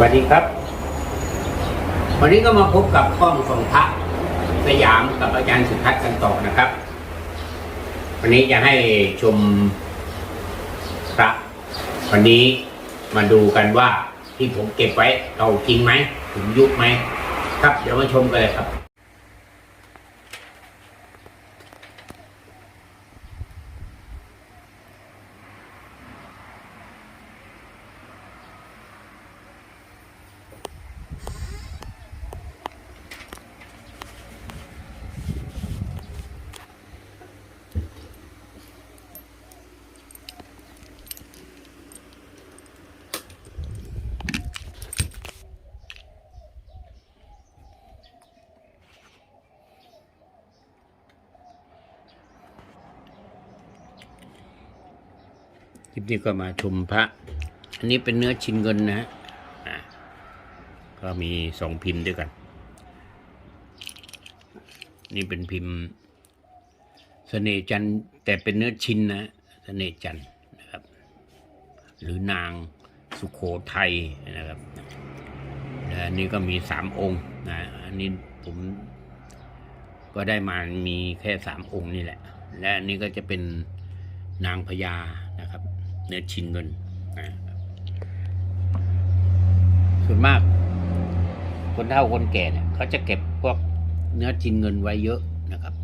วัสดีครับ วันนี้ก็มาพบกับกล้องส่องพระสยามกับอาจารย์สุทัศน์กันต่อนะครับ วันนี้จะให้ชมพระ วันนี้มาดูกันว่าที่ผมเก็บไว้เก่าจริงไหมถึงยุคไหมครับ เดี๋ยวมาชมกันเลยครับ คลิปนี้ก็มาชมพระ อันนี้เป็นเนื้อชิ้นเงินนะฮะก็มีสองพิมพ์ด้วยกัน นี่เป็นพิมพ์เสน่จันแต่เป็นเนื้อชิ้นนะเสน่จันนะครับ หรือนางสุโขทัยนะครับและอันนี้ก็มีสามองค์นะอันนี้ผมก็ได้มามีแค่สามองค์นี่แหละ และอันนี้ก็จะเป็นนางพญานะครับ เนื้อชิ้นเงินนะส่วนมาก คนเฒ่าคนแก่เนี่ยเขาจะเก็บพวกเนื้อชิ้นเงินไว้เยอะนะครับ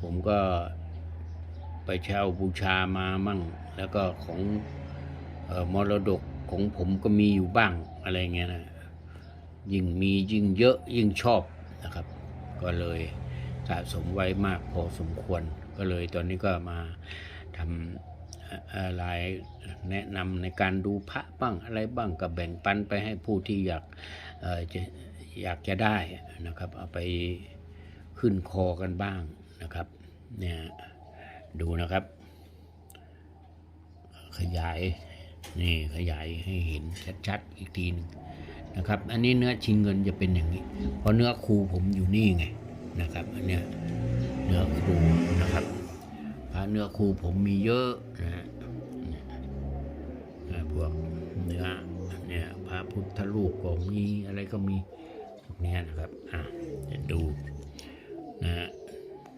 ผมก็ไปเช่าบูชามามั่ง แล้วก็ของเออมรดกของผมก็มีอยู่บ้างอะไรเงี้ยนะยิ่งมียิ่งเยอะยิ่งชอบนะครับ ก็เลยสะสมไว้มากพอสมควร ก็เลยตอนนี้ก็มาทำ อะไรแนะนำในการดูพระบ้างอะไรบ้างก็แบ่งปันไปให้ผู้ที่อยากเอ่อจะอยากจะได้นะครับ เอาไปขึ้นคอกันบ้างนะครับเนี่ยดูนะครับ ขยายนี่ขยายให้เห็นชัดๆอีกทีหนึงนะครับ อันนี้เนื้อชิ้นเงินจะเป็นอย่างนี้ เพราะเนื้อครูผมอยู่นี่ไงนะครับอันเนี้ยเนื้อครูนะครับ ระเนื้อคูผมมีเยอะนะฮะเนี่ยพวกเนื้อเนี่ยพระพุทธรูปก็มีอะไรก็มีพวกนี้นะครับอะเดี๋ยวดูนะฮะ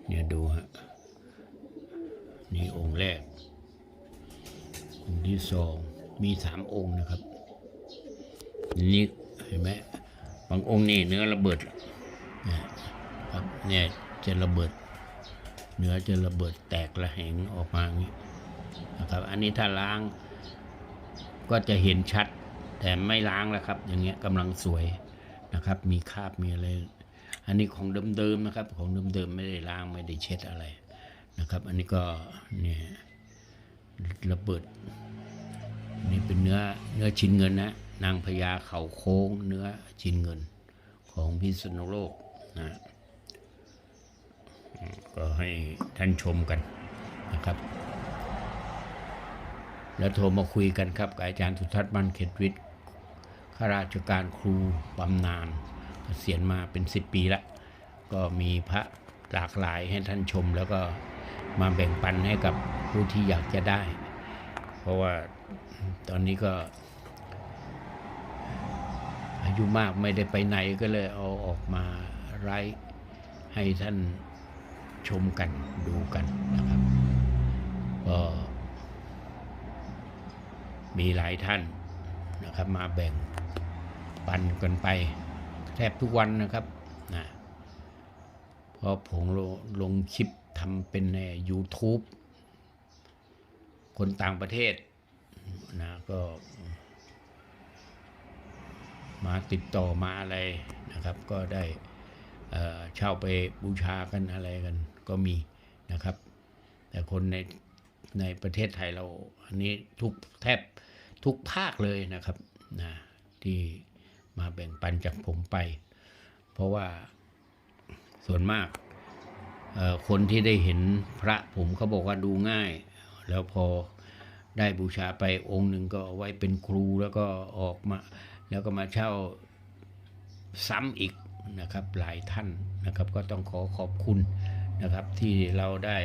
เนี่ยดูฮะนี่องค์แรกองค์ที่สองมีสามองค์นะครับนี่เห็นไหมบางองค์นี่เนื้อระเบิดนะครับเนี่ยจะระเบิด เนื้อจะระเบิดแตกระแหงออกมาอย่างนี้นะครับ อันนี้ถ้าล้างก็จะเห็นชัด แต่ไม่ล้างแล้วครับ อย่างเงี้ยกำลังสวยนะครับ มีคราบมีอะไร อันนี้ของเดิมๆนะครับ ของเดิมๆไม่ได้ล้างไม่ได้เช็ดอะไรนะครับ อันนี้ก็เนี่ยระเบิดนี่เป็นเนื้อเนื้อชิ้นเงินนะนางพญาเขาโค้งเนื้อชิ้นเงินของพิษณุโลกนะ ก็ให้ท่านชมกันนะครับ แล้วโทรมาคุยกันครับกับอาจารย์สุทัศน์บันเขตวิทย์ข้าราชการครูบำนาญเกษียณมาเป็นสิบปีละก็มีพระหลากหลายให้ท่านชม แล้วก็มาแบ่งปันให้กับผู้ที่อยากจะได้ เพราะว่าตอนนี้ก็ อายุมากไม่ได้ไปไหนก็เลยเอาออกมาไลฟ์ให้ท่าน ชมกันดูกันนะครับก็มีหลายท่านนะครับ มาแบ่งปันกันไปแทบทุกวันนะครับนะเพราะผมลงลงคลิปทำเป็นใน YouTube คนต่างประเทศนะก็มาติดต่อมาอะไรนะครับ ก็ได้เช่าไปบูชากันอะไรกัน ก็มีนะครับ แต่คนในในประเทศไทยเราอันนี้ทุกแทบทุกภาคเลยนะครับนะที่มาแบ่งปันจากผมไป เพราะว่าส่วนมากคนที่ได้เห็นพระผมเขาบอกว่าดูง่าย แล้วพอได้บูชาไปองค์หนึ่งก็ไว้เป็นครูแล้วก็ออกมา แล้วก็มาเช่าซ้ำอีกนะครับหลายท่านนะครับ ก็ต้องขอขอบคุณ นะครับที่เราได้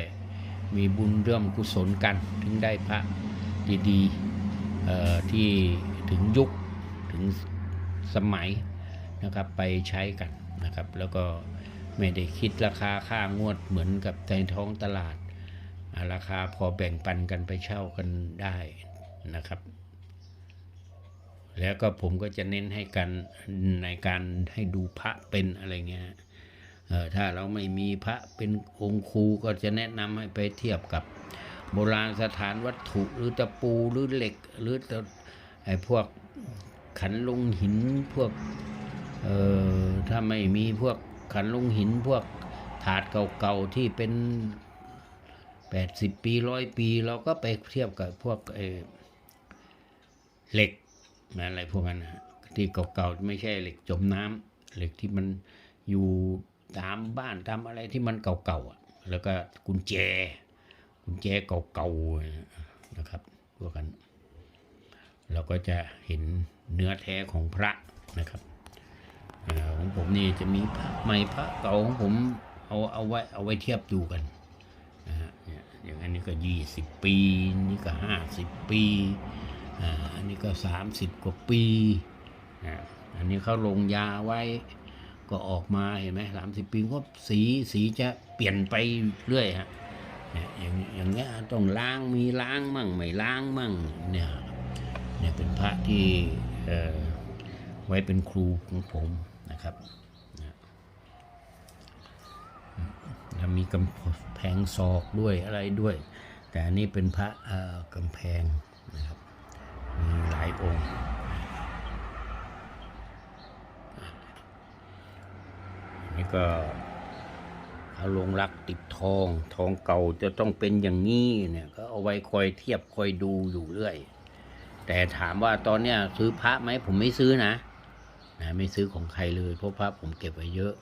มีบุญเรื่องกุศลกัน ถึงได้พระดีๆที่ถึงยุคถึงสมัยนะครับไปใช้กันนะครับ แล้วก็ไม่ได้คิดราคาค่างวดเหมือนกับในท้องตลาด ราคาพอแบ่งปันกันไปเช่ากันได้นะครับ แล้วก็ผมก็จะเน้นให้กันในการให้ดูพระเป็นอะไรเงี้ย ถ้าเราไม่มีพระเป็นองค์ครูก็จะแนะนำให้ไปเทียบกับโบราณสถานวัตถุหรือตะปูหรือเหล็ก หรือไอ้พวกขันลงหินพวกเอ่อถ้าไม่มีพวกขันลงหินพวกถาดเก่าๆที่เป็นแปดสิบปีร้อยปี เราก็ไปเทียบกับพวกเอ่อเหล็กอะไรพวกนั้นนะที่เก่าๆไม่ใช่เหล็กจมน้ำเหล็กที่มันอยู่ ตามบ้านตามอะไรที่มันเก่าๆอะแล้วก็กุญแจ กุญแจเก่าๆนะครับพวกนั้นเราก็จะเห็นเนื้อแท้ของพระนะครับอาของผมนี่จะมีพระใหม่พระเก่าของผมเอาเอาไว้เอาไว้เทียบดูกันนะฮะอย่างอันนี้ก็ยี่สิบปี นี่ก็ห้าสิบปีอ่าอันนี้ก็สามสิบกว่าปีอันนี้เขาลงยาไว้ ก็ออกมาเห็นไหมสามสิบปีก็สีสีจะเปลี่ยนไปเรื่อยฮะเนี่ยอย่างอย่างเงี้ยต้องล้างมีล้างมั่งไม่ล้างมั่งเนี่ยเนี่ยเป็นพระที่เอ่อไว้เป็นครูของผมนะครับแล้วมีกำแพงศอกด้วยอะไรด้วย แต่อันนี้เป็นพระเอ่อกำแพงนะครับมีหลายองค์ นี่ก็เอาลงรักติดทอง ทองเก่าจะต้องเป็นอย่างนี้เนี่ย ก็เอาไว้คอยเทียบคอยดูอยู่เรื่อย แต่ถามว่าตอนเนี้ยซื้อพระไหมผมไม่ซื้อนะนะไม่ซื้อของใครเลย เพราะพระผมเก็บไว้เยอะ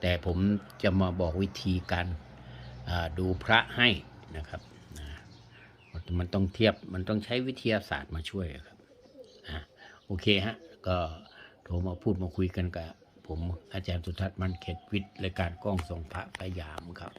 แต่ผมจะมาบอกวิธีการดูพระให้นะครับนะมันต้องเทียบมันต้องใช้วิทยาศาสตร์มาช่วยครับอะโอเคฮะ ก็โทรมาพูดมาคุยกันกับ ผมอาจารย์สุทัศน์มันเขตวิทย์รายการกล้องส่องพระสยามครับ